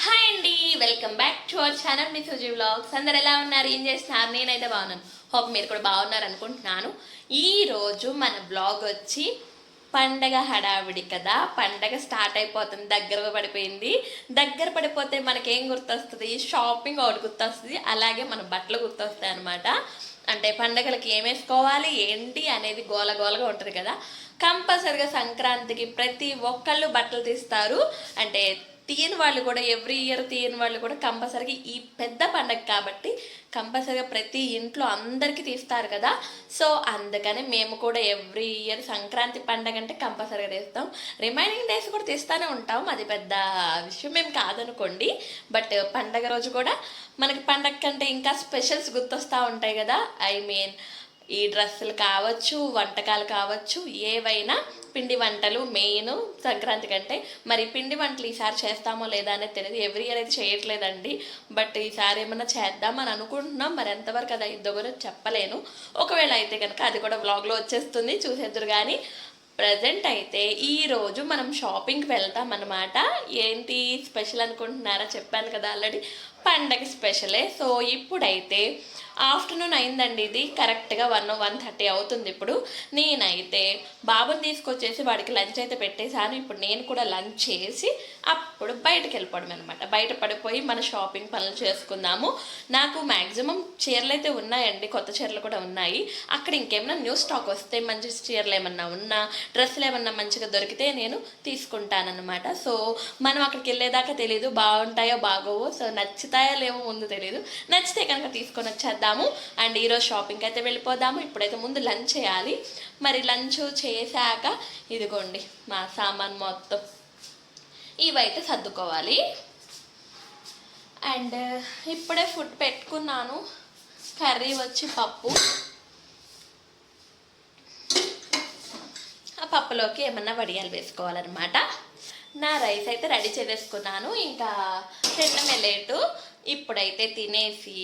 Hi అండి welcome back to our channel me Suji vlogs. అందరు ఎలా ఉన్నారు? ఏం చేస్తున్నారు? నేనైతే బాగున్నాను. హోప్ మీరు కూడా బాగున్నారు అనుకుంటున్నాను. ఈ రోజు మన బ్లాగ్ వచ్చి పండగ హడావిడి కదా. పండగ స్టార్ట్ అయిపోతుంది దగ్గర పడిపోయింది. దగ్గర పడిపోతే మనకేం గుర్తొస్తుంది? షాపింగ్ ఒకటి గుర్తొస్తుంది. అలాగే మన బట్టలు గుర్తొస్తాయి అనమాట అంటే పండగలకి ఏమేసుకోవాలి ఏంటి అనేది గోల గోలగా ఉంటుంది కదా. కంపల్సరిగా సంక్రాంతికి ప్రతి ఒక్కళ్ళు బట్టలు తీస్తారు. అంటే తీయని వాళ్ళు కూడా ఎవ్రీ ఇయర్ తీయని వాళ్ళు కూడా కంపల్సరీగా ఈ పెద్ద పండగ కాబట్టి కంపల్సరీగా ప్రతి ఇంట్లో అందరికీ తీస్తారు కదా. సో అందుకని మేము కూడా ఎవ్రీ ఇయర్ సంక్రాంతి పండగ అంటే కంపల్సరీగా తీస్తాం. రిమైనింగ్ డేస్ కూడా తీస్తూనే ఉంటాం. అది పెద్ద విషయం మేము కాదనుకోండి. బట్ పండగ రోజు కూడా మనకి పండగ కంటే ఇంకా స్పెషల్స్ గుర్తొస్తూ ఉంటాయి కదా. ఐ మీన్ ఈ డ్రెస్సులు కావచ్చు వంటకాలు కావచ్చు ఏవైనా పిండి వంటలు మెయిన్ సంక్రాంతి కంటే. మరి పిండి వంటలు ఈసారి చేస్తామో లేదా అనేది తెలియదు ఎవ్రీ ఇయర్ అయితే చేయట్లేదండి. బట్ ఈసారి ఏమన్నా చేద్దామని అనుకుంటున్నాం. మరి ఎంతవరకు అది అయిద్దో కూడా చెప్పలేను. ఒకవేళ అయితే కనుక అది కూడా వ్లాగ్లో వచ్చేస్తుంది చూసేద్దరు కానీ ప్రజెంట్ అయితే ఈరోజు మనం షాపింగ్కి వెళ్తాం అనమాట ఏంటి స్పెషల్ అనుకుంటున్నారా? చెప్పాను కదా ఆల్రెడీ పండగ స్పెషలే సో ఇప్పుడైతే ఆఫ్టర్నూన్ అయిందండి ఇది. కరెక్ట్గా వన్ వన్ థర్టీ అవుతుంది ఇప్పుడు. నేనైతే బాబుని తీసుకొచ్చేసి వాడికి లంచ్ అయితే పెట్టేశాను. ఇప్పుడు నేను కూడా లంచ్ చేసి అప్పుడు బయటకు వెళ్ళిపోవడం అనమాట బయట పడిపోయి మన షాపింగ్ పనులు చేసుకుందాము. నాకు మ్యాక్సిమం చీరలు అయితే ఉన్నాయండి. కొత్త చీరలు కూడా ఉన్నాయి. అక్కడ ఇంకేమైనా న్యూ స్టాక్ వస్తే మంచి చీరలు ఏమన్నా ఉన్నా డ్రెస్సులు ఏమన్నా మంచిగా దొరికితే నేను తీసుకుంటానన్నమాట. సో మనం అక్కడికి వెళ్ళేదాకా తెలియదు బాగుంటాయో బాగోవో. సో నచ్చుతాయో లేవో ముందు తెలియదు నచ్చితే కనుక తీసుకొని వచ్చేద్దాం. చేద్దాము అండ్ ఈరోజు షాపింగ్కి అయితే వెళ్ళిపోదాము. ఇప్పుడైతే ముందు లంచ్ చేయాలి. మరి లంచ్ చేశాక ఇదిగోండి మా సామాన్ మొత్తం ఇవైతే సర్దుకోవాలి. అండ్ ఇప్పుడే ఫుడ్ పెట్టుకున్నాను. కర్రీ వచ్చి పప్పు. ఆ పప్పులోకి ఏమన్నా వడియాలు వేసుకోవాలన్నమాట. నా రైస్ అయితే రెడీ చేసేసుకున్నాను. ఇంకా తినడమే లేటు ఇప్పుడైతే తినేసి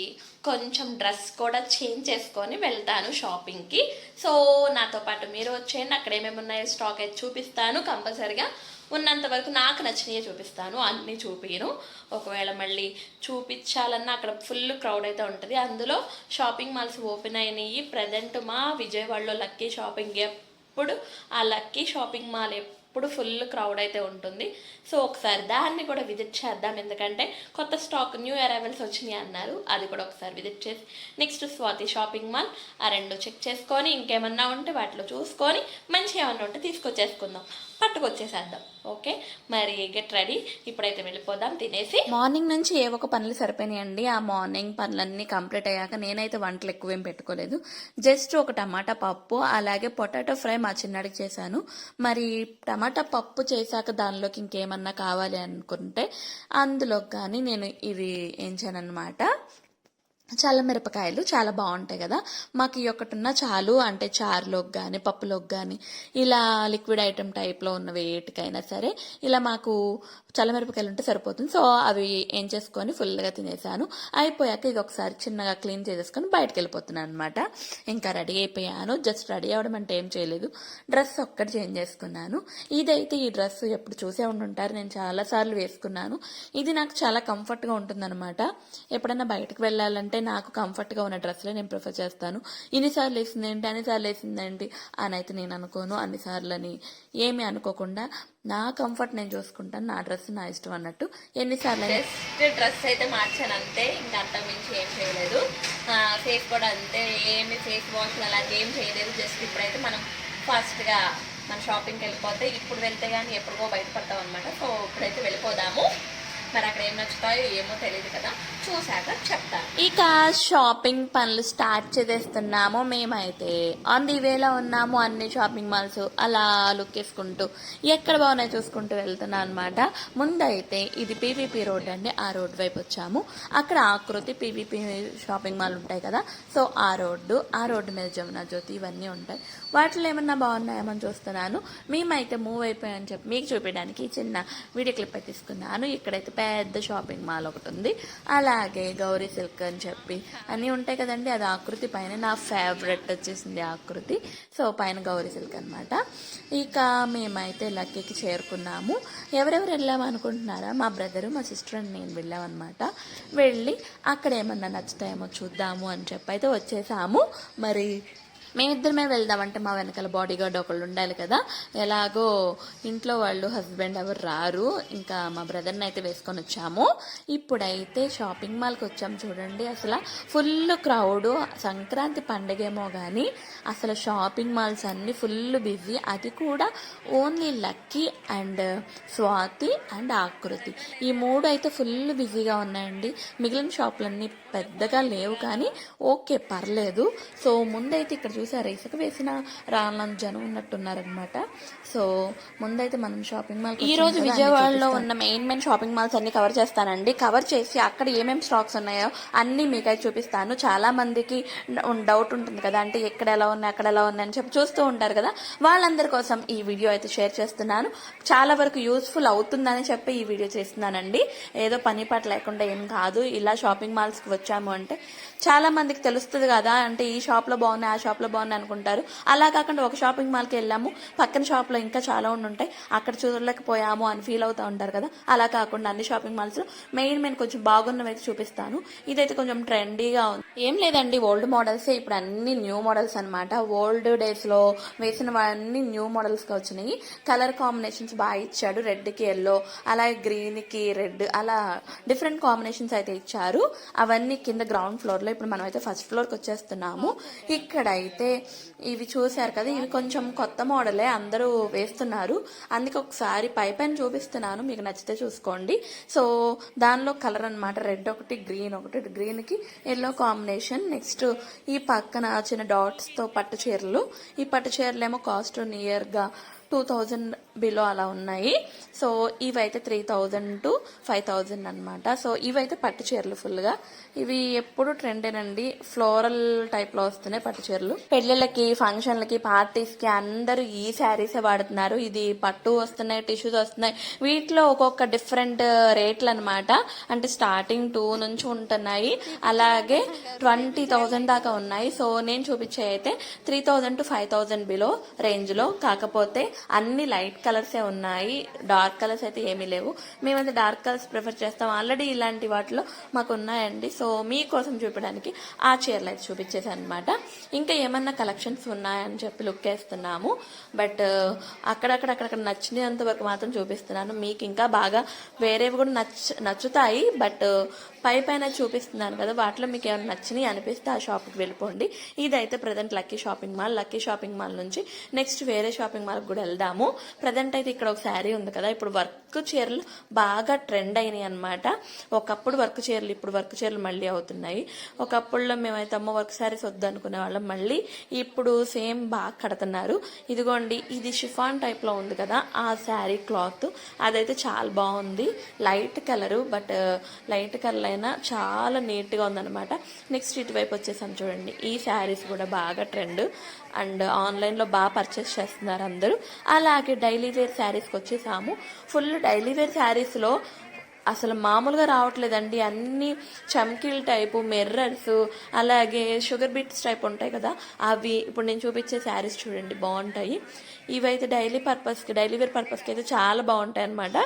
కొంచెం డ్రెస్ కూడా చేంజ్ చేసుకొని వెళ్తాను షాపింగ్కి. సో నాతో పాటు మీరు వచ్చేయండి. అక్కడ ఏమేమి ఉన్నాయో స్టాక్ అయితే చూపిస్తాను. కంపల్సరిగా ఉన్నంత వరకు నాకు నచ్చినవి చూపిస్తాను. అన్నీ చూపించను ఒకవేళ మళ్ళీ చూపించాలన్నా అక్కడ ఫుల్ క్రౌడ్ అయితే ఉంటుంది. అందులో షాపింగ్ మాల్స్ ఓపెన్ అయినాయి. ప్రజెంట్ మా విజయవాడలో లక్కీ షాపింగ్ ఎప్పుడు ఆ లక్కీ షాపింగ్ మాల్ ఎప్పుడు ఫుల్ క్రౌడ్ అయితే ఉంటుంది. సో ఒకసారి దాన్ని కూడా విజిట్ చేద్దాం. ఎందుకంటే కొత్త స్టాక్ న్యూ అరైవల్స్ వచ్చినాయి అన్నారు. అది కూడా ఒకసారి విజిట్ చేసి నెక్స్ట్ స్వాతి షాపింగ్ మాల్ ఆ రెండు చెక్ చేసుకొని ఇంకేమన్నా ఉంటే వాటిలో చూసుకొని మంచి ఏమన్నా ఉంటే తీసుకొచ్చేసుకుందాం. పట్టుకొచ్చేసేద్దాం. ఓకే? మరి గెట్ రెడీ. ఇప్పుడైతే వెళ్ళిపోదాం తినేసి. మార్నింగ్ నుంచి ఏ ఒక పనులు సరిపోయినాయండి. ఆ మార్నింగ్ పనులన్నీ కంప్లీట్ అయ్యాక నేనైతే వంటలు ఎక్కువేం పెట్టుకోలేదు. జస్ట్ ఒక టమాటా పప్పు అలాగే పొటాటో ఫ్రై మా చిన్నడికి చేశాను. మరి టమాటా పప్పు చేశాక దానిలోకి ఇంకేమన్నా కావాలి అనుకుంటే అందులో కానీ నేను ఇవి ఏంచానమాట చల్లమిరపకాయలు చాలా బాగుంటాయి కదా. మాకు ఈ ఒకటి ఉన్న చాలు. అంటే చారులోకి కానీ పప్పులోకి కానీ ఇలా లిక్విడ్ ఐటమ్ టైప్లో ఉన్న వేటికైనా సరే ఇలా మాకు చల్లమిరపకాయలు ఉంటే సరిపోతుంది. సో అవి ఏం చేసుకొని ఫుల్గా తినేసాను. అయిపోయాక ఇది ఒకసారి చిన్నగా క్లీన్ చేసేసుకొని బయటకు వెళ్ళిపోతున్నాను అనమాట ఇంకా రెడీ అయిపోయాను. జస్ట్ రెడీ అవ్వడం అంటే ఏం చేయలేదు. డ్రెస్ ఒక్కటి చేంజ్ చేసుకున్నాను. ఇదైతే ఈ డ్రెస్ ఎప్పుడు చూసే ఉంటుంటారు నేను చాలాసార్లు వేసుకున్నాను. ఇది నాకు చాలా కంఫర్ట్గా ఉంటుందన్నమాట. ఎప్పుడైనా బయటకు వెళ్ళాలంటే నాకు కంఫర్ట్గా ఉన్న డ్రెస్లే నేను ప్రిఫర్ చేస్తాను. ఇన్నిసార్లు వేసిందేంటి అన్నిసార్లు వేసిందేంటి అని అయితే నేను అనుకోను. అన్నిసార్లు అని ఏమీ అనుకోకుండా నా కంఫర్ట్ నేను చూసుకుంటాను. నా డ్రెస్ నా ఇష్టం అన్నట్టు ఎన్నిసార్లు బెస్ట్ జస్ట్ డ్రెస్ అయితే మార్చాను అంతే ఇంకా అంత మించి ఏం చేయలేదు. ఫేస్ కూడా అంతే. ఏమి ఫేస్ వాష్ అలాంటి ఏం చేయలేదు. జస్ట్ ఇప్పుడైతే మనం ఫాస్ట్గా మన షాపింగ్కి వెళ్ళిపోతే ఇప్పుడు వెళ్తే కానీ ఎప్పుడుగో బయటపడతాం అనమాట సో ఇప్పుడైతే వెళ్ళిపోదాము. మరి అక్కడ ఏం నచ్చుతాయో ఏమో తెలియదు కదా చూశాక చెప్తాను. ఇక షాపింగ్ పనులు స్టార్ట్ చేసేస్తున్నాము మేమైతే. ఆన్ ది వేలో ఉన్నాము అన్ని షాపింగ్ మాల్స్ అలా లుక్ వేసుకుంటూ ఎక్కడ బాగున్నాయి చూసుకుంటూ వెళ్తున్నాం అనమాట ముందైతే ఇది పీవీపీ రోడ్ అండి ఆ రోడ్ వైపు వచ్చాము. అక్కడ ఆకృతి పీవీపీ షాపింగ్ మాల్ ఉంటాయి కదా సో ఆ రోడ్డు ఆ రోడ్డు మీద జమున జ్యోతి ఇవన్నీ ఉంటాయి. వాటిలో ఏమన్నా బాగున్నాయేమని చూస్తున్నాను. మేమైతే మూవ్ అయిపోయామని చెప్పి మీకు చూపించడానికి చిన్న వీడియో క్లిప్ తీసుకున్నాను. ఇక్కడైతే పెద్ద షాపింగ్ మాల్ ఒకటి ఉంది అలాగే గౌరీ సిల్క్ అని చెప్పి అన్నీ ఉంటాయి కదండి. అది ఆకృతి పైన నా ఫేవరెట్ వచ్చేసింది ఆకృతి. సో పైన గౌరీ సిల్క్ అనమాట ఇక మేమైతే లక్కీకి చేరుకున్నాము. ఎవరెవరు వెళ్ళాము అనుకుంటున్నారా? మా బ్రదరు మా సిస్టర్ అని నేను వెళ్ళామన్నమాట వెళ్ళి అక్కడ ఏమన్నా నచ్చుతాయేమో చూద్దాము అని చెప్పి అయితే వచ్చేసాము. మరి మేమిద్దరమే వెళ్దామంటే మా వెనకాల బాడీ గార్డ్ ఒకళ్ళు ఉండాలి కదా. ఎలాగో ఇంట్లో వాళ్ళు హస్బెండ్ ఎవరు రారు. ఇంకా మా బ్రదర్ని అయితే వేసుకొని వచ్చాము. ఇప్పుడైతే షాపింగ్ మాల్కి వచ్చాము చూడండి. అసలు ఫుల్ క్రౌడ్ సంక్రాంతి పండగేమో కానీ అసలు షాపింగ్ మాల్స్ అన్నీ ఫుల్ బిజీ అది కూడా only Lucky and Swathi and Aakruti ఈ మూడు అయితే ఫుల్ బిజీగా ఉన్నాయండి. మిగిలిన షాపులన్నీ పెద్దగా లేవు కానీ ఓకే పర్లేదు. సో ముందైతే ఇక్కడ చూసారా ఇసుక వేసిన రాళ్ళంత జనం ఉన్నట్టున్నారనమాట సో ముందైతే మనం షాపింగ్ మాల్ ఈ రోజు విజయవాడలో ఉన్న మెయిన్ మెయిన్ షాపింగ్ మాల్స్ అన్ని కవర్ చేస్తానండి. కవర్ చేసి అక్కడ ఏమేమి స్టాక్స్ ఉన్నాయో అన్ని మీకైతే చూపిస్తాను. చాలా మందికి డౌట్ ఉంటుంది కదా అంటే ఎక్కడ ఎలా ఉన్నాయి అక్కడ ఎలా ఉన్నాయి అని చెప్పి చూస్తూ ఉంటారు కదా. వాళ్ళందరి కోసం ఈ వీడియో అయితే షేర్ చేస్తున్నాను. చాలా వరకు యూస్ఫుల్ అవుతుందని చెప్పి ఈ వీడియో చేస్తున్నానండి. ఏదో పని పాట లేకుండా ఏం కాదు. ఇలా షాపింగ్ మాల్స్కి వచ్చాము అంటే చాలా మందికి తెలుస్తుంది కదా అంటే ఈ షాప్లో బాగున్నాయి ఆ షాప్లో బాగున్నాయి అనుకుంటారు. అలా కాకుండా ఒక షాపింగ్ మాల్కి వెళ్ళాము. పక్కన షాప్లో ఇంకా చాలా ఉండి ఉంటాయి. అక్కడ చూడలేకపోయాము అని ఫీల్ అవుతూ ఉంటారు కదా. అలా కాకుండా అన్ని షాపింగ్ మాల్స్లో మెయిన్ మెయిన్ కొంచెం బాగున్నవి అయితే చూపిస్తాను. ఇదైతే కొంచెం ట్రెండీగా ఉంది. ఏం లేదండి ఓల్డ్ మోడల్సే ఇప్పుడు అన్ని న్యూ మోడల్స్ అనమాట ఓల్డ్ డేస్లో వేసినవన్నీ న్యూ మోడల్స్గా వచ్చినాయి. కలర్ కాంబినేషన్స్ బాగా ఇచ్చాడు. రెడ్కి ఎల్లో అలాగే గ్రీన్కి రెడ్ అలా డిఫరెంట్ కాంబినేషన్స్ అయితే ఇచ్చారు. అవన్నీ కింద గ్రౌండ్ ఫ్లోర్లో ఇప్పుడు మనం అయితే ఫస్ట్ ఫ్లోర్కి వచ్చేస్తున్నాము. ఇక్కడైతే ఇవి చూశారు కదా ఇవి కొంచెం కొత్త మోడలే అందరూ వేస్తున్నారు. అందుకే ఒకసారి పై పైన చూపిస్తున్నాను మీకు నచ్చితే చూసుకోండి. సో దానిలో కలర్ అనమాట రెడ్ ఒకటి గ్రీన్ ఒకటి గ్రీన్కి ఎల్లో కాంబినేషన్. నెక్స్ట్ ఈ పక్కన చిన్న డాట్స్తో పట్టు చీరలు. ఈ పట్టు చీరలు ఏమో కాస్ట్ నియర్గా టూ థౌజండ్ బిలో అలా ఉన్నాయి. సో ఇవైతే three thousand to five thousand అనమాట సో ఇవైతే పట్టు చీరలు ఫుల్గా ఇవి ఎప్పుడు ట్రెండేనండి ఫ్లోరల్ టైప్లో వస్తున్నాయి పట్టు చీరలు. పెళ్ళిళ్ళకి ఫంక్షన్లకి పార్టీస్కి అందరూ ఈ శారీసే వాడుతున్నారు. ఇది పట్టు వస్తున్నాయి టిష్యూస్ వస్తున్నాయి. వీటిలో ఒక్కొక్క డిఫరెంట్ రేట్లు అనమాట అంటే స్టార్టింగ్ టూ నుంచి ఉంటున్నాయి. అలాగే ట్వంటీ థౌజండ్ దాకా ఉన్నాయి. సో నేను చూపించే అయితే three thousand to five thousand below రేంజ్లో కాకపోతే అన్ని లైట్ కలర్సే ఉన్నాయి డార్క్ కలర్స్ అయితే ఏమీ లేవు. మేమైతే డార్క్ కలర్స్ ప్రిఫర్ చేస్తాం. ఆల్రెడీ ఇలాంటి వాటిలో మాకు ఉన్నాయండి. సో మీకోసం చూపించడానికి ఆ చీరలు అయితే చూపించేసాను అనమాట ఇంకా ఏమన్నా కలెక్షన్స్ ఉన్నాయని చెప్పి లుక్ వేస్తున్నాము. బట్ uh, అక్కడక్కడ అక్కడక్కడ నచ్చినంత వరకు మాత్రం చూపిస్తున్నాను. మీకు ఇంకా బాగా వేరేవి కూడా నచ్చ నచ్చుతాయి. బట్ పై పైన చూపిస్తున్నాను కదా వాటిలో మీకు ఏమైనా నచ్చినాయి అనిపిస్తే ఆ షాప్కి వెళ్ళిపోండి. ఇదైతే present Lucky shopping mall. Lucky shopping mall నుంచి నెక్స్ట్ వేరే షాపింగ్ మాల్కి కూడా వెళ్దాము. ప్రజెంట్ అయితే ఇక్కడ ఒక శారీ ఉంది కదా ఇప్పుడు వర్క్ చీరలు బాగా ట్రెండ్ అయినాయి అనమాట ఒకప్పుడు వర్క్ చీరలు ఇప్పుడు వర్క్ చీరలు మళ్ళీ అవుతున్నాయి. ఒకప్పుడులో మేమైతే అమ్మ వర్క్ శారీస్ వద్దు అనుకునే వాళ్ళం మళ్ళీ ఇప్పుడు సేమ్ బాగా కడుతున్నారు. ఇదిగోండి ఇది షిఫాన్ టైప్లో ఉంది కదా ఆ శారీ క్లాత్. అదైతే చాలా బాగుంది. Light colour but light colour అయినా చాలా నీట్గా ఉందన్నమాట. నెక్స్ట్ ఇటువైపు వచ్చేసాం చూడండి. ఈ శారీస్ కూడా బాగా ట్రెండ్. అండ్ ఆన్లైన్లో బాగా పర్చేస్ చేస్తున్నారు అందరూ. అలాగే డైలీ వేర్ శారీస్కి వచ్చేసాము. ఫుల్ డైలీ వేర్ శారీస్లో అసలు మామూలుగా రావట్లేదండి. అన్ని చమ్కీల టైపు మిర్రర్స్ అలాగే షుగర్ బీట్స్ టైప్ ఉంటాయి కదా అవి ఇప్పుడు నేను చూపించే శారీస్ చూడండి బాగుంటాయి. ఇవైతే డైలీ పర్పస్కి డైలీ వేర్ పర్పస్కి అయితే చాలా బాగుంటాయి అనమాట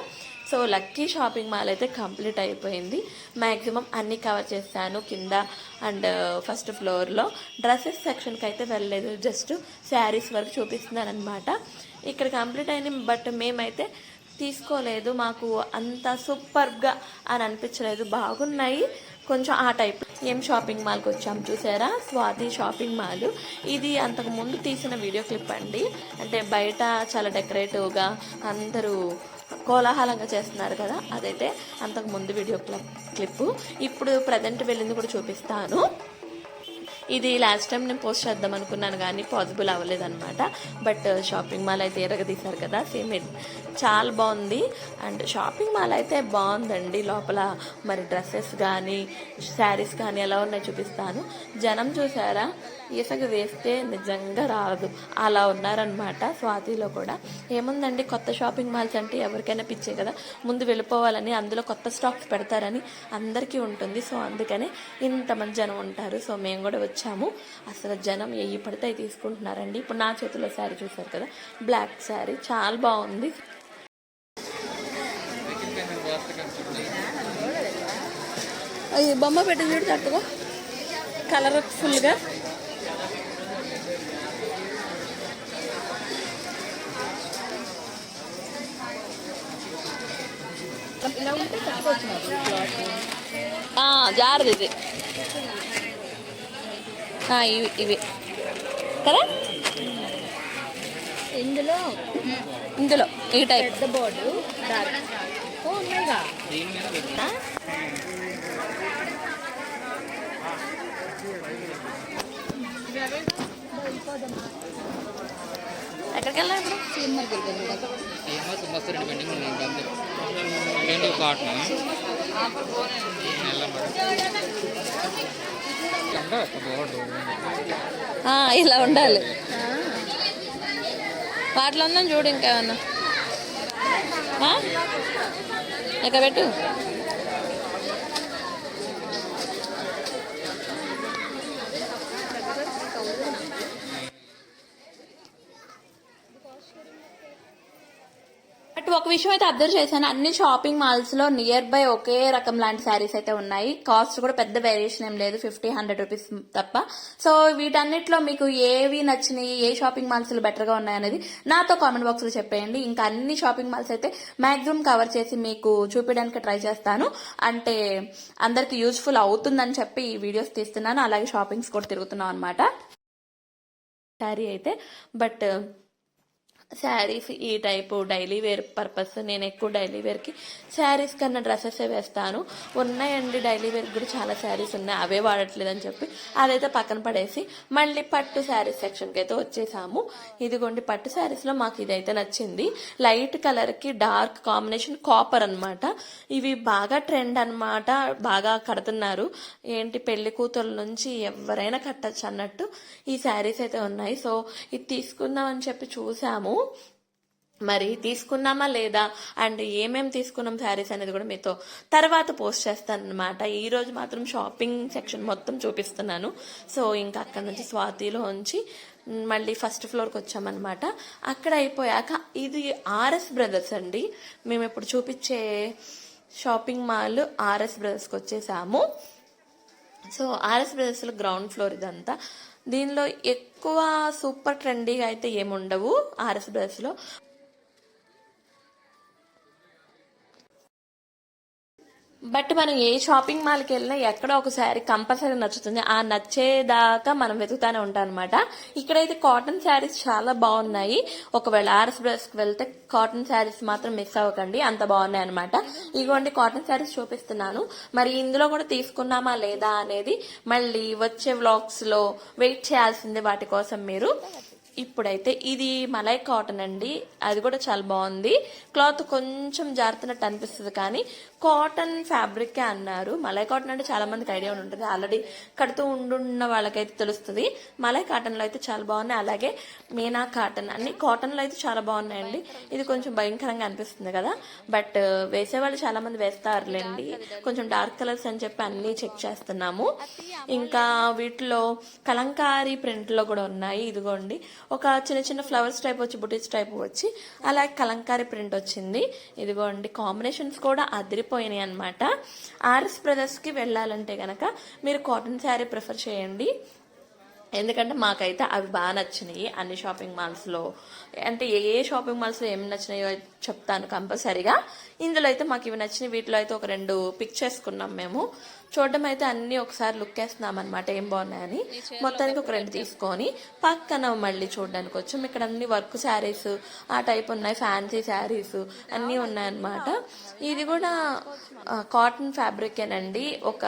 సో లక్కీ షాపింగ్ మాల్ అయితే కంప్లీట్ అయిపోయింది. మ్యాక్సిమం అన్నీ కవర్ చేస్తాను కింద అండ్ ఫస్ట్ ఫ్లోర్లో. డ్రెస్సెస్ సెక్షన్కి అయితే వెళ్ళలేదు జస్ట్ శారీస్ వరకు చూపిస్తున్నాను అనమాట ఇక్కడ కంప్లీట్ అయింది బట్ మేమైతే తీసుకోలేదు. మాకు అంత సూపర్గా అని అనిపించలేదు. బాగున్నాయి. కొంచెం ఆ టైప్ ఏం షాపింగ్ మాల్కి వచ్చాం చూసారా? స్వాతి షాపింగ్ మాల్ ఇది అంతకు ముందు తీసిన వీడియో క్లిప్ అండి. అంటే బయట చాలా డెకరేటివ్గా అందరూ కోలాహలంగా చేస్తున్నారు కదా? అదైతే అంతకు ముందు వీడియో క్లిప్ క్లిప్ ఇప్పుడు ప్రజెంట్ వెళ్ళింది కూడా చూపిస్తాను. ఇది లాస్ట్ టైం నేను పోస్ట్ చేద్దాం అనుకున్నాను కానీ పాసిబుల్ అవ్వలేదన్నమాట. బట్ షాపింగ్ మాల్ అయితే ఎరగదీశారు కదా సేమ్ చాలా బాగుంది. అండ్ షాపింగ్ మాల్ అయితే బాగుందండి. లోపల మరి డ్రెస్సెస్ కానీ శారీస్ కానీ ఎలా ఉన్నాయో చూపిస్తాను. జనం చూసారా? ఇసుక వేస్తే నిజంగా రాదు. అలా ఉన్నారనమాట స్వాతిలో కూడా. ఏముందండి కొత్త షాపింగ్ మాల్స్ అంటే ఎవరికైనా పిచ్చే కదా. ముందు వెళ్ళిపోవాలని అందులో కొత్త స్టాక్స్ పెడతారని అందరికీ ఉంటుంది. సో అందుకనే ఇంతమంది జనం ఉంటారు. సో మేము కూడా వచ్చాము. అసలు జనం ఎయ్యి పడితే అవి తీసుకుంటున్నారండి. ఇప్పుడు నా చేతిలో శారీ చూసారు కదా. బ్లాక్ శారీ. చాలా బాగుంది. బొమ్మ పెట్టింది చూడు తట్టుకో. కలర్ఫుల్గా జారది ఇది. ఆ, ఇవి ఇవి. కదా? ఇందులో ఇందులో ఈ టైప్. పెద్ద బోర్డు ఓ? ఎక్కడికి వెళ్ళాలి ఇలా ఉండాలి. వాటిలో ఉందని చూడు ఇంకేమన్నా? ఇక పెట్టు. విషయం అయితే అబ్జర్వ్ చేశాను. అన్ని షాపింగ్ మాల్స్లో నియర్ బై ఒకే రకం లాంటి శారీస్ అయితే ఉన్నాయి. కాస్ట్ కూడా పెద్ద వేరియేషన్ ఏం లేదు. ఫిఫ్టీ హండ్రెడ్ రూపీస్ తప్ప. సో వీటన్నిటిలో మీకు ఏవి నచ్చినాయి ఏ షాపింగ్ మాల్స్ బెటర్గా ఉన్నాయనేది నాతో కామెంట్ బాక్స్లో చెప్పేయండి. ఇంకా అన్ని షాపింగ్ మాల్స్ అయితే మాక్సిమం కవర్ చేసి మీకు చూపించడానికి ట్రై చేస్తాను. అంటే అందరికి యూజ్ఫుల్ అవుతుందని చెప్పి ఈ వీడియోస్ తీస్తున్నాను. అలాగే షాపింగ్స్ కూడా తిరుగుతున్నాం అనమాట శారీ అయితే బట్ శారీస్ ఈ టైపు డైలీ వేర్ పర్పస్ నేను ఎక్కువ డైలీ వేర్కి శారీస్ కన్నా డ్రెస్సెస్ వేస్తాను. ఉన్నాయండి డైలీ వేర్ కూడా చాలా శారీస్ ఉన్నాయి. అవే వాడట్లేదని చెప్పి అదైతే పక్కన పడేసి మళ్ళీ పట్టు శారీస్ సెక్షన్కి అయితే వచ్చేసాము. ఇదిగోండి పట్టు శారీస్లో మాకు ఇదైతే నచ్చింది. లైట్ కలర్కి డార్క్ కాంబినేషన్ కాపర్ అనమాట ఇవి బాగా ట్రెండ్ అన్నమాట. బాగా కడుతున్నారు. ఏంటి పెళ్ళి కూతురు నుంచి ఎవరైనా కట్టచ్చు అన్నట్టు ఈ శారీస్ అయితే ఉన్నాయి. సో ఇది తీసుకుందాం అని చెప్పి చూసాము. మరి తీసుకున్నామా లేదా? అండ్ ఏమేమి తీసుకున్నాం శారీస్ అనేది కూడా మీతో తర్వాత పోస్ట్ చేస్తాను అనమాట ఈరోజు మాత్రం షాపింగ్ సెక్షన్ మొత్తం చూపిస్తున్నాను. సో ఇంకా అక్కడ నుంచి స్వాతిలో ఉంచి మళ్ళీ ఫస్ట్ ఫ్లోర్కి వచ్చామన్నమాట. అక్కడ అయిపోయాక ఇది ఆర్ఎస్ బ్రదర్స్ అండి. మేము ఇప్పుడు చూపించే షాపింగ్ మాల్ ఆర్ఎస్ బ్రదర్స్కి వచ్చేసాము. సో ఆర్ఎస్ బ్రదర్స్లో గ్రౌండ్ ఫ్లోర్ ఇదంతా. దీనిలో ఎక్కువ సూపర్ ట్రెండీగా అయితే ఏముండవు ఆర్ఎస్ బ్రదర్స్లో. బట్ మనం ఏ షాపింగ్ మాల్కి వెళ్ళినా ఎక్కడో ఒక శారీ కంపల్సరీ నచ్చుతుంది. ఆ నచ్చేదాకా మనం వెతుకుతానే ఉంటాం అనమాట ఇక్కడైతే కాటన్ శారీస్ చాలా బాగున్నాయి. ఒకవేళ ఆర్ఎస్ బ్రస్కి వెళ్తే కాటన్ శారీస్ మాత్రం మిస్ అవ్వకండి. అంత బాగున్నాయి అనమాట ఇగోండి కాటన్ శారీస్ చూపిస్తున్నాను. మరి ఇందులో కూడా తీసుకున్నామా లేదా అనేది మళ్ళీ వచ్చే వ్లాగ్స్లో వెయిట్ చేయాల్సిందే వాటి కోసం మీరు. ఇప్పుడైతే ఇది మలై కాటన్ అండి. అది కూడా చాలా బాగుంది. క్లాత్ కొంచెం జారుతున్నట్టు అనిపిస్తుంది కానీ కాటన్ ఫ్యాబ్రిక్కే అన్నారు. మలై కాటన్ అంటే చాలా మందికి ఐడియా ఉంటుంది. ఆల్రెడీ కడుతూ ఉండున్న వాళ్ళకైతే తెలుస్తుంది. మలై కాటన్లో అయితే చాలా బాగున్నాయి. అలాగే మీనా కాటన్ అన్ని కాటన్లో అయితే చాలా బాగున్నాయండి. ఇది కొంచెం భయంకరంగా అనిపిస్తుంది కదా. బట్ వేసేవాళ్ళు చాలా మంది వేస్తారులేండి. కొంచెం డార్క్ కలర్స్ అని చెప్పి అన్ని చెక్ చేస్తున్నాము. ఇంకా వీటిలో కలంకారీ ప్రింట్లో కూడా ఉన్నాయి. ఇదిగోండి. ఒక చిన్న చిన్న ఫ్లవర్స్ టైప్ వచ్చి బుటీస్ టైప్ వచ్చి అలాగే కలంకారీ ప్రింట్ వచ్చింది. ఇదిగోండి కాంబినేషన్స్ కూడా అదిరిపోయినాయి అనమాట ఆర్ఎస్ బ్రదర్స్కి వెళ్ళాలంటే కనుక మీరు కాటన్ శారీ ప్రిఫర్ చేయండి. ఎందుకంటే మాకైతే అవి బాగా నచ్చినాయి అన్ని షాపింగ్ మాల్స్లో అంటే ఏ ఏ షాపింగ్ మాల్స్లో ఏమి నచ్చినాయో చెప్తాను కంపల్సరీగా. ఇందులో అయితే మాకు ఇవి నచ్చినాయి. వీటిలో అయితే ఒక రెండు పిక్ చేసుకున్నాం మేము. చూడడం అయితే అన్ని ఒకసారి లుక్ వేస్తున్నాం అనమాట ఏం బాగున్నాయని. మొత్తానికి ఒక రెండు తీసుకొని పక్కన మళ్ళీ చూడడానికి వచ్చాం ఇక్కడ అన్ని వర్క్ శారీస్ ఆ టైప్ ఉన్నాయి. ఫ్యాన్సీ శారీస్ అన్నీ ఉన్నాయన్నమాట. ఇది కూడా కాటన్ ఫ్యాబ్రికేనండి ఒక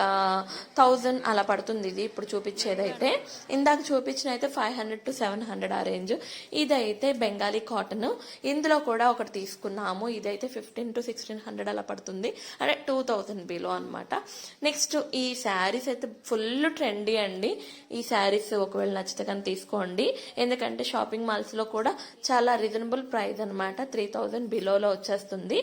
థౌజండ్ అలా పడుతుంది ఇది. ఇప్పుడు చూపించేదైతే. ఇందాక చూపించిన అయితే five hundred to seven hundred ఆ రేంజ్ ఇదైతే బెంగాలీ కాటన్ ఇందులో కూడా ఒకటి తీసుకున్నాము. ఇదైతే ఫిఫ్టీన్ టు సిక్స్టీన్ హండ్రెడ్ అలా పడుతుంది. అంటే టూ థౌజండ్ బిలో అనమాట నెక్స్ట్ ఈ శారీస్ అయితే ఫుల్ ట్రెండీ అండి. ఈ శారీస్ ఒకవేళ నచ్చితే కానీ తీసుకోండి. ఎందుకంటే షాపింగ్ మాల్స్లో కూడా చాలా రీజనబుల్ ప్రైస్ అనమాట త్రీ థౌజండ్ బిలోలో వచ్చేస్తుంది.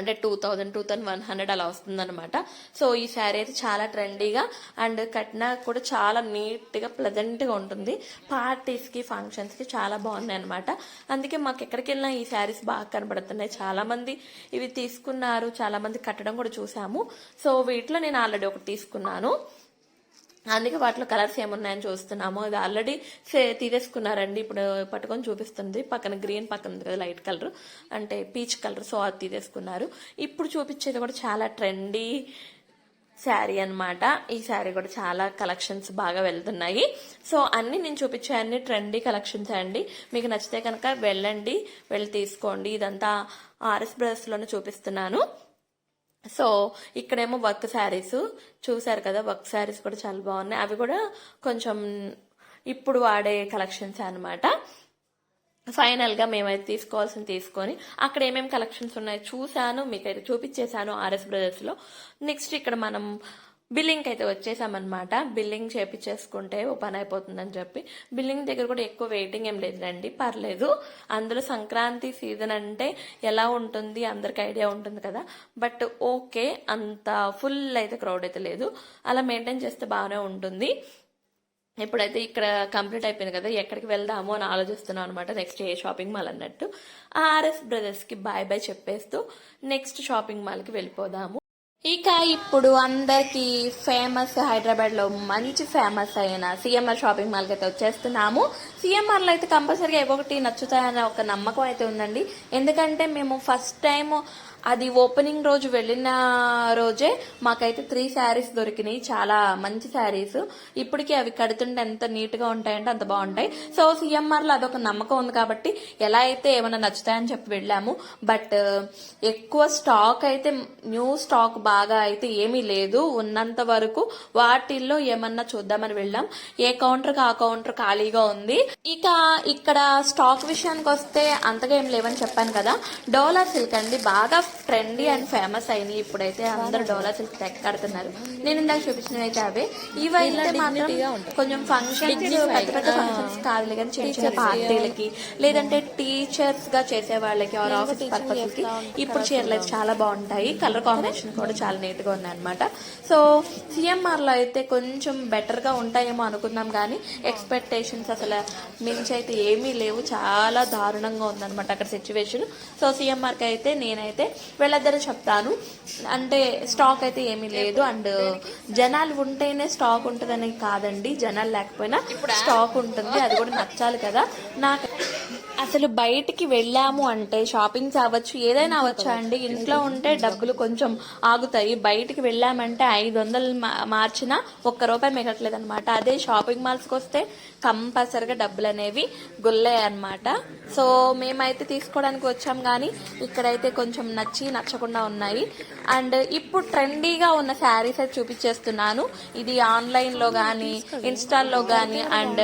అంటే two thousand two thousand one hundred అలా వస్తుందన్నమాట. సో ఈ శారీ అయితే చాలా ట్రెండీగా అండ్ కట్నా కూడా చాలా నీట్గా ప్లెజెంట్గా ఉంటుంది. పార్టీస్కి ఫంక్షన్స్కి చాలా బాగున్నాయి అనమాట అందుకే మాకు ఎక్కడికి వెళ్ళినా ఈ శారీస్ బాగా కనబడుతున్నాయి. చాలామంది ఇవి తీసుకున్నారు చాలామంది కట్టడం కూడా చూసాము. సో వీటిలో నేను ఆల్రెడీ ఒకటి తీసుకున్నాను. అందుకే వాటిలో కలర్స్ ఏమున్నాయని చూస్తున్నాము. అది ఆల్రెడీ తీసేసుకున్నారండి ఇప్పుడు పట్టుకొని చూపిస్తుంది. పక్కన గ్రీన్ పక్కన కదా లైట్ కలర్ అంటే పీచ్ కలర్ సో అది తీసేసుకున్నారు ఇప్పుడు చూపించేది కూడా చాలా ట్రెండీ శారీ అన్నమాట. ఈ శారీ కూడా చాలా కలెక్షన్స్ బాగా వెళ్తున్నాయి. సో అన్ని నేను చూపించే అన్ని ట్రెండీ కలెక్షన్స్ అండి. మీకు నచ్చితే కనుక వెళ్ళండి వెళ్ళి తీసుకోండి. ఇదంతా ఆర్ఎస్ బ్రదర్స్లోనే చూపిస్తున్నాను. సో ఇక్కడేమో వర్క్ శారీస్. చూసారు కదా వర్క్ శారీస్ కూడా చాలా బాగున్నాయి. అవి కూడా కొంచెం ఇప్పుడు వాడే కలెక్షన్స్ అనమాట ఫైనల్గా మేమైతే తీసుకోవాల్సింది తీసుకొని అక్కడ ఏమేమి కలెక్షన్స్ ఉన్నాయో చూశాను మీకైతే చూపించేశాను ఆర్ఎస్ బ్రదర్స్లో. నెక్స్ట్ ఇక్కడ మనం బిల్లింగ్ అయితే వచ్చేసామన్నమాట. బిల్లింగ్ చేపించేసుకుంటే ఓ పని అయిపోతుందని చెప్పి. బిల్లింగ్ దగ్గర కూడా ఎక్కువ వెయిటింగ్ ఏం లేదండి పర్లేదు. అందులో సంక్రాంతి సీజన్ అంటే ఎలా ఉంటుంది అందరికి ఐడియా ఉంటుంది కదా. బట్ ఓకే అంత ఫుల్ అయితే క్రౌడ్ అయితే లేదు. అలా మెయింటైన్ చేస్తే బాగానే ఉంటుంది. ఇప్పుడైతే ఇక్కడ కంప్లీట్ అయిపోయింది కదా. ఎక్కడికి వెళ్దాము అని ఆలోచిస్తున్నాం అనమాట నెక్స్ట్ ఏ షాపింగ్ మాల్ అన్నట్టు. ఆర్ఎస్ బ్రదర్స్కి బాయ్ బాయ్ చెప్పేస్తూ నెక్స్ట్ షాపింగ్ మాల్కి వెళ్ళిపోదాము. ఇక ఇప్పుడు అందరికి ఫేమస్ హైదరాబాద్లో మంచి ఫేమస్ అయిన సిఎంఆర్ షాపింగ్ మాల్కి అయితే వచ్చేస్తున్నాము. సిఎంఆర్లో అయితే కంపల్సరీగా ఏవో ఒకటి నచ్చుతాయనే ఒక నమ్మకం అయితే ఉందండి. ఎందుకంటే మేము ఫస్ట్ టైం అది ఓపెనింగ్ రోజు వెళ్ళిన రోజే మాకైతే త్రీ శారీస్ దొరికినాయి. చాలా మంచి శారీస్. ఇప్పటికీ అవి కడుతుంటే ఎంత నీట్గా ఉంటాయంటే అంత బాగుంటాయి. సో సిఎంఆర్లో అదొక నమ్మకం ఉంది కాబట్టి ఎలా అయితే ఏమైనా నచ్చుతాయని చెప్పి వెళ్ళాము. బట్ ఎక్కువ స్టాక్ అయితే న్యూ స్టాక్ బాగా అయితే ఏమీ లేదు. ఉన్నంత వరకు వాటిల్లో ఏమన్నా చూద్దామని వెళ్ళాం. ఏ కౌంటర్కి ఆ కౌంటర్ ఖాళీగా ఉంది. ఇక ఇక్కడ స్టాక్ విషయానికి వస్తే అంతగా ఏం లేవని చెప్పాను కదా. డోలా సిల్క్ అండి. బాగా ట్రెండీ అండ్ ఫేమస్ అయినాయి ఇప్పుడైతే అందరు డోలా సిల్క్ కడుతున్నారు. నేను ఇందాక చూపించిన అయితే అవే. ఇవైతే మాత్రం కొంచెం ఫంక్షన్స్ పెద్ద పెద్ద ఫంక్షన్స్ కాదు కానీ చిన్న చిన్న పార్టీలకి లేదంటే టీచర్స్గా చేసే వాళ్ళకి ఆర్ ఆఫీస్ పర్పస్కి ఇప్పుడు చీరలు అయితే చాలా బాగుంటాయి. కలర్ కాంబినేషన్ కూడా చాలా నీట్గా ఉన్నాయి అనమాట సో సిఎంఆర్లో అయితే కొంచెం బెటర్గా ఉంటాయేమో అనుకున్నాం కానీ ఎక్స్పెక్టేషన్స్ అసలు మించి అయితే ఏమీ లేవు. చాలా దారుణంగా ఉందన్నమాట అక్కడ సిచ్యువేషన్ సో సిఎంఆర్కి అయితే నేనైతే వెళ్ళొద్దని చెప్తాను. అంటే స్టాక్ అయితే ఏమీ లేదు. అండ్ జనాలు ఉంటేనే స్టాక్ ఉంటుందని కాదండి. జనాలు లేకపోయినా స్టాక్ ఉంటుంది. అది కూడా నచ్చాలి కదా. నాకు అసలు బయటికి వెళ్ళాము అంటే షాపింగ్ అవ్వచ్చు ఏదైనా అవ్వచ్చు అండి? ఇంట్లో ఉంటే డబ్బులు కొంచెం ఆగుతాయి. బయటికి వెళ్ళామంటే ఐదు వందలు మార్చినా ఒక్క రూపాయి మిగట్లేదు అనమాట అదే షాపింగ్ మాల్స్కి వస్తే కంపల్సరిగా డబ్బులు అనేవి గుల్లాయి అనమాట సో మేమైతే తీసుకోవడానికి వచ్చాం కానీ ఇక్కడైతే కొంచెం నచ్చి నచ్చకుండా ఉన్నాయి. అండ్ ఇప్పుడు ట్రెండీగా ఉన్న శారీస్ అయితే చూపించేస్తున్నాను. ఇది ఆన్లైన్లో కానీ ఇన్స్టాల్లో కానీ అండ్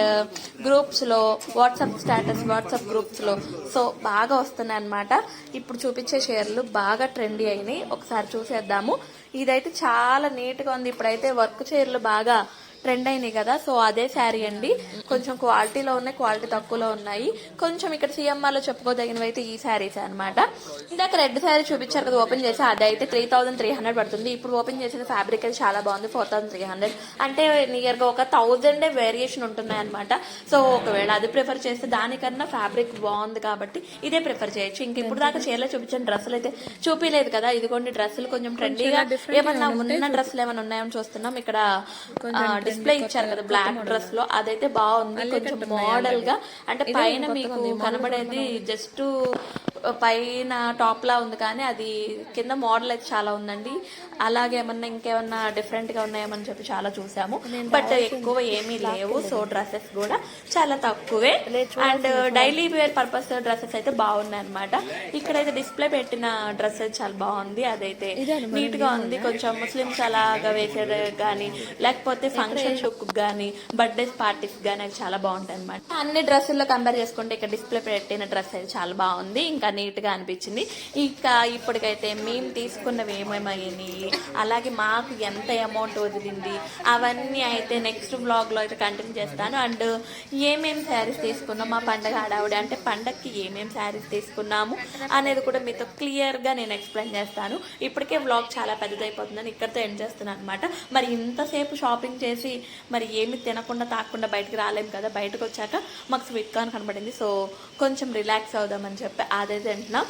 గ్రూప్స్లో వాట్సాప్ స్టేటస్ వాట్సాప్ గ్రూప్స్లో. సో బాగా వస్తున్నాయి అనమాట ఇప్పుడు చూపించే షేర్లు బాగా ట్రెండీ అయినాయి. ఒకసారి చూసేద్దాము. ఇదైతే చాలా నీట్గా ఉంది. ఇప్పుడైతే వర్క్ చీరలు బాగా ట్రెండ్ అయినాయి కదా సో అదే శారీ అండి. కొంచెం క్వాలిటీలో ఉన్నాయి క్వాలిటీ తక్కువలో ఉన్నాయి. కొంచెం ఇక్కడ సిఎంఆర్లో చెప్పుకోదగినవి అయితే ఈ శారీస్ అన్నమాట. ఇందాక రెడ్ శారీ చూపించారు కదా ఓపెన్ చేసి అది అయితే త్రీ థౌసండ్ త్రీ హండ్రెడ్ పడుతుంది. ఇప్పుడు ఓపెన్ చేసిన ఫ్యాబ్రిక్ అయితే చాలా బాగుంది ఫోర్ థౌసండ్ త్రీ హండ్రెడ్. అంటే నియర్గా ఒక థౌజండ్ వేరియేషన్ ఉంటున్నాయి అనమాట సో ఒకవేళ అది ప్రిఫర్ చేస్తే దానికన్నా ఫ్యాబ్రిక్ బాగుంది కాబట్టి ఇదే ప్రిఫర్ చేయొచ్చు. ఇంక ఇప్పుడు దాకా చీరలో చూపించిన డ్రెస్సులు అయితే చూపించలేదు కదా ఇదిగోండి డ్రెస్సులు కొంచెం ట్రెండీగా ఏమన్నా ఉన్న డ్రెస్సులు ఏమైనా ఉన్నాయని చూస్తున్నాం. ఇక్కడ డిస్ప్లే ఇచ్చారు కదా బ్లాక్ డ్రెస్లో. అదైతే బాగుంది కొంచెం మోడల్గా. అంటే పైన మీకు కనబడేది జస్ట్ పైన టాప్ లా ఉంది కానీ అది కింద మోడల్ అయితే చాలా ఉందండి. అలాగే ఏమన్నా ఇంకేమన్నా డిఫరెంట్గా ఉన్నాయేమని చెప్పి చాలా చూసాము. బట్ ఎక్కువ ఏమీ లేవు. సో డ్రెస్సెస్ కూడా చాలా తక్కువే. And daily wear purpose dresses అయితే బాగున్నాయి అనమాట ఇక్కడైతే డిస్ప్లే పెట్టిన డ్రెస్ అయితే చాలా బాగుంది. అదైతే నీట్గా ఉంది. కొంచెం ముస్లిమ్స్ అలాగా వేసేది కానీ లేకపోతే ఫంక్షన్ లుక్ కానీ బర్త్డే పార్టీస్ కానీ అది చాలా బాగుంటాయి అనమాట అన్ని డ్రెస్సుల్లో కంపేర్ చేసుకుంటే ఇక్కడ డిస్ప్లే పెట్టిన డ్రెస్ అయితే చాలా బాగుంది. ఇంకా నీట్గా అనిపించింది. ఇంకా ఇప్పటికైతే మేము తీసుకున్నవి ఏమేమయ్యాయి? అలాగే మాకు ఎంత అమౌంట్ వదిలింది? అవన్నీ అయితే నెక్స్ట్ బ్లాగ్లో అయితే కంటిన్యూ చేస్తాను. అండ్ ఏమేమి శారీస్ తీసుకున్నాం? మా పండగ హడావుడి అంటే పండగకి ఏమేమి శారీస్ తీసుకున్నాము అనేది కూడా మీతో క్లియర్గా నేను ఎక్స్ప్లెయిన్ చేస్తాను. ఇప్పటికే బ్లాగ్ చాలా పెద్దదైపోతుందని ఇక్కడితో ఎండ్ చేస్తున్నాను అనమాట మరి ఇంతసేపు షాపింగ్ చేసి మరి ఏమి తినకుండా తాకుండా బయటకు రాలేము కదా? బయటకు వచ్చాక మాకు స్వీట్ కార్న్ కనబడింది. సో కొంచెం రిలాక్స్ అవుదామని చెప్పి అదే తింటున్నాం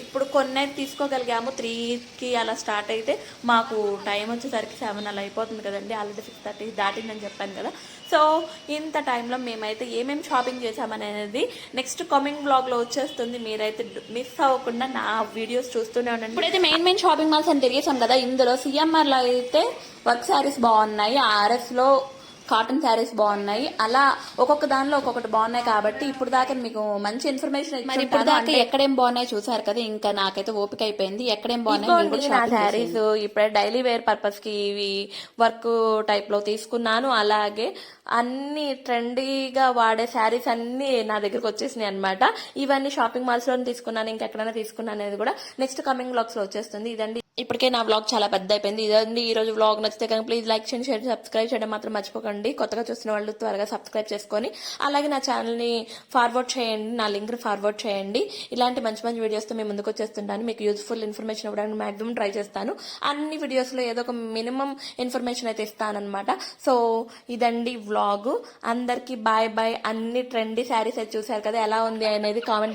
ఇప్పుడు కొన్ని అయితే తీసుకోగలిగాము త్రీకి అలా స్టార్ట్ అయితే మాకు టైం వచ్చేసరికి సెవెన్ అలా అయిపోతుంది కదండి ఆల్రెడీ సిక్స్ థర్టీ దాటిందని చెప్పాను కదా. సో ఇంత టైంలో మేమైతే ఏమేమి షాపింగ్ చేసామనేది నెక్స్ట్ కమింగ్ బ్లాగ్లో వచ్చేస్తుంది. మీరైతే మిస్ అవ్వకుండా నా వీడియోస్ చూస్తూనే ఉండండి. ఇప్పుడైతే మెయిన్ మెయిన్ షాపింగ్ మాల్స్ అని తిరిగేసాం కదా ఇందులో సిఎంఆర్లో అయితే వర్క్ శారీస్ బాగున్నాయి ఆర్ఎస్లో కాటన్ శారీస్ బాగున్నాయి. అలా ఒక్కొక్క దానిలో ఒక్కొక్కటి బాగున్నాయి కాబట్టి ఇప్పుడు దాకా మీకు మంచి ఇన్ఫర్మేషన్ మరి ఇప్పుడు దాకా ఎక్కడేం బాగున్నాయి చూసారు కదా ఇంకా నాకైతే ఓపిక అయిపోయింది. ఎక్కడేం బాగున్నాయి శారీస్ ఇప్పుడే డైలీ వేర్ పర్పస్కి ఇవి వర్క్ టైప్లో తీసుకున్నాను. అలాగే అన్ని ట్రెండీగా వాడే శారీస్ అన్ని నా దగ్గరకు వచ్చేసినాయి అనమాట ఇవన్నీ షాపింగ్ మాల్స్లో తీసుకున్నాను ఇంకెక్కడైనా తీసుకున్నాను అనేది కూడా నెక్స్ట్ కమింగ్ బ్లాగ్స్లో వచ్చేస్తుంది. ఇదండి ఇప్పటికే నా వ్లాగ్ చాలా పెద్ద అయిపోయింది ఇదండి ఈ రోజు వ్లాగ్ నచ్చితే కనుక ప్లీజ్ లైక్ చేయండి షేర్ సబ్స్క్రైబ్ చేయడం మాత్రం మర్చిపోకండి. కొత్తగా చూసిన వాళ్ళు త్వరగా సబ్స్క్రైబ్ చేసుకొని అలాగే నా ఛానల్ని ఫార్వర్డ్ చేయండి నా లింక్ ఫార్వర్డ్ చేయండి. ఇలాంటి మంచి మంచి వీడియోస్తో మేము ముందుకు వచ్చేస్తుంటాను. మీకు యూస్ఫుల్ ఇన్ఫర్మేషన్ ఇవ్వడానికి మాక్సిమం ట్రై చేస్తాను. అన్ని వీడియోస్లో ఏదో ఒక మినిమం ఇన్ఫర్మేషన్ అయితే ఇస్తానన్నమాట. సో ఇదండి వ్లాగ్ అందరికీ బాయ్ బాయ్ అన్ని ట్రెండీ శారీస్ అయితే చూసారు కదా ఎలా ఉంది అనేది కామెంట్